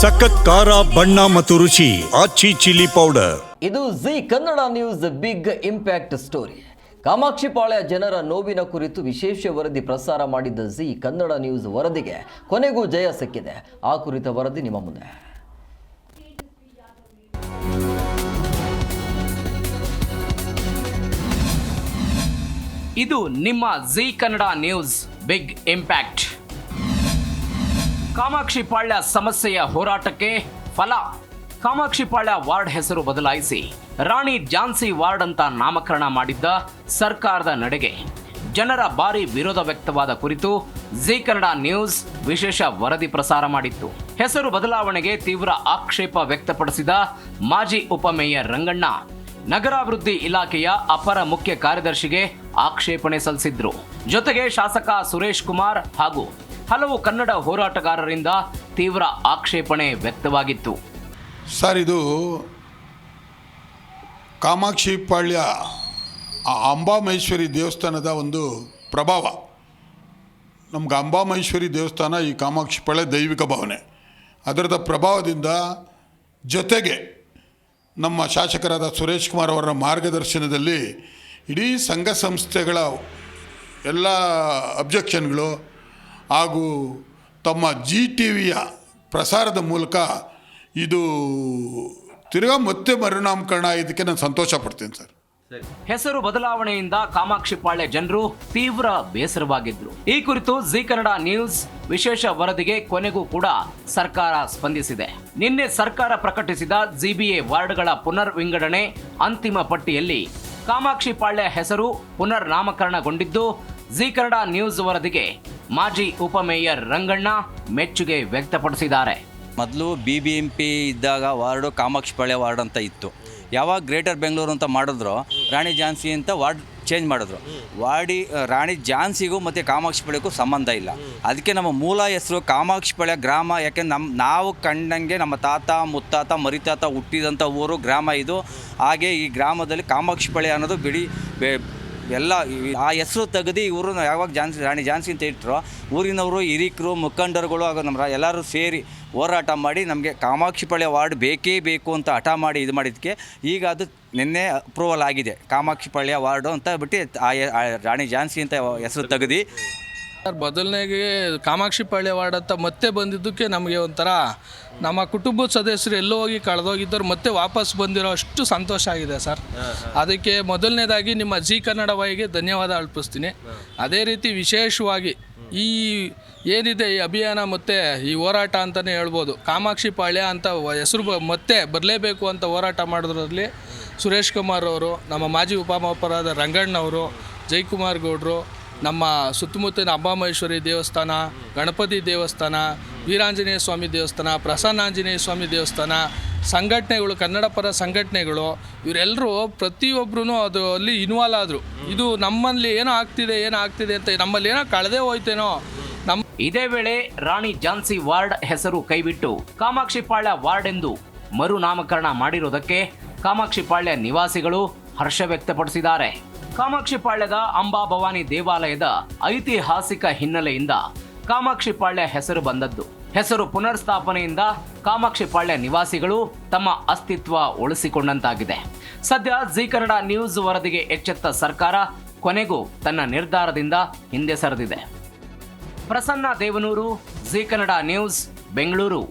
ಸಖತ್ ಖಾರ ಬಣ್ಣ ಮತ್ತು ರುಚಿ ಆಚಿ ಚಿಲ್ಲಿ ಪೌಡರ್. ಇದು Zee Kannada news big impact story Kamakshipalya ಜನರ ನೋವಿನ ಕುರಿತು ವಿಶೇಷ ವರದಿ ಪ್ರಸಾರ ಮಾಡಿದ್ದ ಜಿ ಕನ್ನಡ ನ್ಯೂಸ್ ವರದಿಗೆ ಕೊನೆಗೂ ಜಯ ಸಿಕ್ಕಿದೆ. ಆ ಕುರಿತ ವರದಿ ನಿಮ್ಮ ಮುಂದೆ. ಇದು ನಿಮ್ಮ Zee Kannada news big impact Kamakshipalya ಸಮಸ್ಯೆಯ ಹೋರಾಟಕ್ಕೆ ಫಲ. ಕಾಮಾಕ್ಷಿಪಾಳ್ಯ ವಾರ್ಡ್ ಹೆಸರು ಬದಲಾಯಿಸಿ ರಾಣಿ ಜಾನ್ಸಿ ವಾರ್ಡ್ ಅಂತ ನಾಮಕರಣ ಮಾಡಿದ್ದ ಸರ್ಕಾರದ ನಡೆಗೆ. ಜನರ ಭಾರಿ ವಿರೋಧ ವ್ಯಕ್ತವಾದ ಕುರಿತು ಜಿ ಕನ್ನಡ ನ್ಯೂಸ್ ವಿಶೇಷ ವರದಿ ಪ್ರಸಾರ ಮಾಡಿತ್ತು. ಹೆಸರು ಬದಲಾವಣೆಗೆ ತೀವ್ರ ಆಕ್ಷೇಪ ವ್ಯಕ್ತಪಡಿಸಿದ ಮಾಜಿ ಉಪಮೇಯರ್ ರಂಗಣ್ಣ. ನಗರಾಭಿವೃದ್ಧಿ ಇಲಾಖೆಯ ಅಪರ ಮುಖ್ಯ ಕಾರ್ಯದರ್ಶಿಗೆ ಆಕ್ಷೇಪಣೆ ಸಲ್ಲಿಸಿದ್ರು. ಜೊತೆಗೆ ಶಾಸಕ ಸುರೇಶ್ ಕುಮಾರ್ ಹಾಗೂ ಹಲವು ಕನ್ನಡ ಹೋರಾಟಗಾರರಿಂದ ತೀವ್ರ ಆಕ್ಷೇಪಣೆ ವ್ಯಕ್ತವಾಗಿತ್ತು. ಸರ್, ಇದು ಕಾಮಾಕ್ಷಿ ಪಾಳ್ಯ ಅಂಬಾಮಹೇಶ್ವರಿ ದೇವಸ್ಥಾನದ ಒಂದು ಪ್ರಭಾವ. ನಮ್ಗೆ ಅಂಬಾಮಹೇಶ್ವರಿ ದೇವಸ್ಥಾನ ಈ ಕಾಮಾಕ್ಷಿ ಪಾಳ್ಯ ದೈವಿಕ ಭಾವನೆ. ಅದರದ ಪ್ರಭಾವದಿಂದ ಜೊತೆಗೆ ನಮ್ಮ ಶಾಸಕರಾದ ಸುರೇಶ್ ಕುಮಾರ್ ಅವರ ಮಾರ್ಗದರ್ಶನದಲ್ಲಿ ಇಡೀ ಸಂಘ ಸಂಸ್ಥೆಗಳ ಎಲ್ಲ ಅಬ್ಜೆಕ್ಷನ್ಗಳು ಹಾಗೂ ತಮ್ಮ ಜಿ ಟಿ ವಿಯ ಪ್ರಸಾರದ ಮೂಲಕ ಇದು ತಿರ್ಗಾ ಮತ್ತೆ ಮರುನಾಮಕರಣ ಇದಕ್ಕೆ ನಾನು ಸಂತೋಷ ಪಡ್ತೀನಿ ಸರ್. ಹೆಸರು ಬದಲಾವಣೆಯಿಂದ ಕಾಮಾಕ್ಷಿಪಾಳ್ಯ ಜನರು ತೀವ್ರ ಬೇಸರವಾಗಿದ್ರು. ಈ ಕುರಿತು ಜಿ ಕನ್ನಡ ನ್ಯೂಸ್ ವಿಶೇಷ ವರದಿಗೆ ಕೊನೆಗೂ ಕೂಡ ಸರ್ಕಾರ ಸ್ಪಂದಿಸಿದೆ. ನಿನ್ನೆ ಸರ್ಕಾರ ಪ್ರಕಟಿಸಿದ ಜಿಬಿಎ ವಾರ್ಡ್ಗಳ ಪುನರ್ ವಿಂಗಡಣೆ ಅಂತಿಮ ಪಟ್ಟಿಯಲ್ಲಿ ಕಾಮಾಕ್ಷಿಪಾಳ್ಯ ಹೆಸರು ಪುನರ್ ನಾಮಕರಣಗೊಂಡಿದ್ದು ಜಿ ಕನ್ನಡ ನ್ಯೂಸ್ ವರದಿಗೆ ಮಾಜಿ ಉಪಮೇಯರ್ ರಂಗಣ್ಣ ಮೆಚ್ಚುಗೆ ವ್ಯಕ್ತಪಡಿಸಿದ್ದಾರೆ. ಮೊದಲು ಬಿ ಬಿ ಎಂ ಪಿ ಇದ್ದಾಗ ವಾರ್ಡು ಕಾಮಾಕ್ಷಿಪಾಳ್ಯ ವಾರ್ಡ್ ಅಂತ ಇತ್ತು. ಯಾವಾಗ ಗ್ರೇಟರ್ ಬೆಂಗಳೂರು ಅಂತ ಮಾಡಿದ್ರು, ರಾಣಿ ಝಾನ್ಸಿ ಅಂತ ವಾರ್ಡ್ ಚೇಂಜ್ ಮಾಡಿದ್ರು. ವಾರ್ಡಿ ರಾಣಿ ಝಾನ್ಸಿಗೂ ಮತ್ತು ಕಾಮಾಕ್ಷಿಪಾಳ್ಯಕ್ಕೂ ಸಂಬಂಧ ಇಲ್ಲ. ಅದಕ್ಕೆ ನಮ್ಮ ಮೂಲ ಹೆಸರು ಕಾಮಾಕ್ಷಿಪಾಳ್ಯ ಗ್ರಾಮ, ಯಾಕೆ ನಮ್ಮ ನಾವು ಕಂಡಂಗೆ ನಮ್ಮ ತಾತ, ಮುತ್ತಾತ, ಮರಿತಾತ ಹುಟ್ಟಿದಂಥ ಊರು ಗ್ರಾಮ ಇದು. ಹಾಗೆ ಈ ಗ್ರಾಮದಲ್ಲಿ ಕಾಮಾಕ್ಷಿಪಾಳ್ಯ ಅನ್ನೋದು ಬಿಡಿ ಎಲ್ಲ ಆ ಹೆಸರು ತೆಗೆದು ಇವರು ಯಾವಾಗ ಜಾನ್ಸಿ ರಾಣಿ ಝಾನ್ಸಿ ಅಂತ ಇಟ್ಟರು ಊರಿನವರು ಹಿರಿಕರು, ಮುಖಂಡರುಗಳು ಹಾಗೂ ನಮ್ಮ ಎಲ್ಲರೂ ಸೇರಿ ಹೋರಾಟ ಮಾಡಿ ನಮಗೆ ಕಾಮಾಕ್ಷಿಪಾಳ್ಯ ವಾರ್ಡ್ ಬೇಕೇ ಬೇಕು ಅಂತ ಹಠ ಮಾಡಿ ಇದು ಮಾಡಿದ್ದಕ್ಕೆ ಈಗ ಅದು ನಿನ್ನೆ ಅಪ್ರೂವಲ್ ಆಗಿದೆ. ಕಾಮಾಕ್ಷಿಪಾಳ್ಯ ವಾರ್ಡು ಅಂತ ಬಿಟ್ಟು ಆ ರಾಣಿ ಝಾನ್ಸಿ ಅಂತ ಹೆಸರು ತೆಗೆದು ಬದಲನೆಗೆ ಕಾಮಾಕ್ಷಿಪಾಳ್ಯ ವಾರ್ಡ್ ಅಂತ ಮತ್ತೆ ಬಂದಿದ್ದಕ್ಕೆ ನಮಗೆ ಒಂಥರ ನಮ್ಮ ಕುಟುಂಬದ ಸದಸ್ಯರು ಎಲ್ಲೋ ಹೋಗಿ ಕಳೆದೋಗಿದ್ದವ್ರು ಮತ್ತೆ ವಾಪಸ್ ಬಂದಿರೋ ಅಷ್ಟು ಸಂತೋಷ ಆಗಿದೆ ಸರ್. ಅದಕ್ಕೆ ಮೊದಲನೇದಾಗಿ ನಿಮ್ಮ ಜಿ ಕನ್ನಡ ವಾಯಿಗೆ ಧನ್ಯವಾದ ಅರ್ಪಿಸ್ತೀನಿ. ಅದೇ ರೀತಿ ವಿಶೇಷವಾಗಿ ಈ ಏನಿದೆ ಈ ಅಭಿಯಾನ ಮತ್ತು ಈ ಹೋರಾಟ ಅಂತಲೇ ಹೇಳ್ಬೋದು. ಕಾಮಾಕ್ಷಿಪಾಳ್ಯ ಅಂತ ವ- ಹೆಸರು ಬ- ಮತ್ತೆ ಬರಲೇಬೇಕು ಅಂತ ಹೋರಾಟ ಮಾಡಿದ್ರಲ್ಲಿ ಸುರೇಶ್ ಕುಮಾರ್ ಅವರು ನಮ್ಮ ಮಾಜಿ ಉಪಮಹಾಪರಾದ ರಂಗಣ್ಣವರು ಜೈಕುಮಾರ್ ಗೌಡ್ರು ನಮ್ಮ ಸುತ್ತಮುತ್ತಲಿನ ಅಂಬಾಮಹೇಶ್ವರಿ ದೇವಸ್ಥಾನ, ಗಣಪತಿ ದೇವಸ್ಥಾನ, ವೀರಾಂಜನೇಯ ಸ್ವಾಮಿ ದೇವಸ್ಥಾನ, ಪ್ರಸನ್ನಾಂಜನೇಯ ಸ್ವಾಮಿ ದೇವಸ್ಥಾನ, ಸಂಘಟನೆಗಳು, ಕನ್ನಡ ಪರ ಸಂಘಟನೆಗಳು ಇವರೆಲ್ಲರೂ ಪ್ರತಿಯೊಬ್ಬರೂ ಅದು ಅಲ್ಲಿ ಇನ್ವಾಲ್ವ್ ಆದರು. ಇದು ನಮ್ಮಲ್ಲಿ ಏನೋ ಆಗ್ತಿದೆ ಏನೋ ಆಗ್ತಿದೆ ಅಂತ ನಮ್ಮಲ್ಲಿ ಏನೋ ಕಳೆದೇ ಹೋಯ್ತೇನೋ. ನಮ್ಮ ಇದೇ ವೇಳೆ ರಾಣಿ ಝಾನ್ಸಿ ವಾರ್ಡ್ ಹೆಸರು ಕೈಬಿಟ್ಟು ಕಾಮಾಕ್ಷಿಪಾಳ್ಯ ವಾರ್ಡ್ ಎಂದು ಮರು ನಾಮಕರಣ ಮಾಡಿರುವುದಕ್ಕೆ ಕಾಮಾಕ್ಷಿಪಾಳ್ಯ ನಿವಾಸಿಗಳು ಹರ್ಷ ವ್ಯಕ್ತಪಡಿಸಿದ್ದಾರೆ. ಕಾಮಾಕ್ಷಿಪಾಳ್ಯದ ಅಂಬಾ ಭವಾನಿ ದೇವಾಲಯದ ಐತಿಹಾಸಿಕ ಹಿನ್ನೆಲೆಯಿಂದ ಕಾಮಾಕ್ಷಿಪಾಳ್ಯ ಹೆಸರು ಬಂದದ್ದು. ಹೆಸರು ಪುನರ್ ಸ್ಥಾಪನೆಯಿಂದ ಕಾಮಾಕ್ಷಿಪಾಳ್ಯ ನಿವಾಸಿಗಳು ತಮ್ಮ ಅಸ್ತಿತ್ವ ಉಳಿಸಿಕೊಂಡಂತಾಗಿದೆ. ಸದ್ಯ ಜಿ ಕನ್ನಡ ನ್ಯೂಸ್ ವರದಿಗೆ ಎಚ್ಚೆತ್ತ ಸರ್ಕಾರ ಕೊನೆಗೂ ತನ್ನ ನಿರ್ಧಾರದಿಂದ ಹಿಂದೆ ಸರಿದಿದೆ. Prasanna Devanur, G Kannada news, Bengaluru.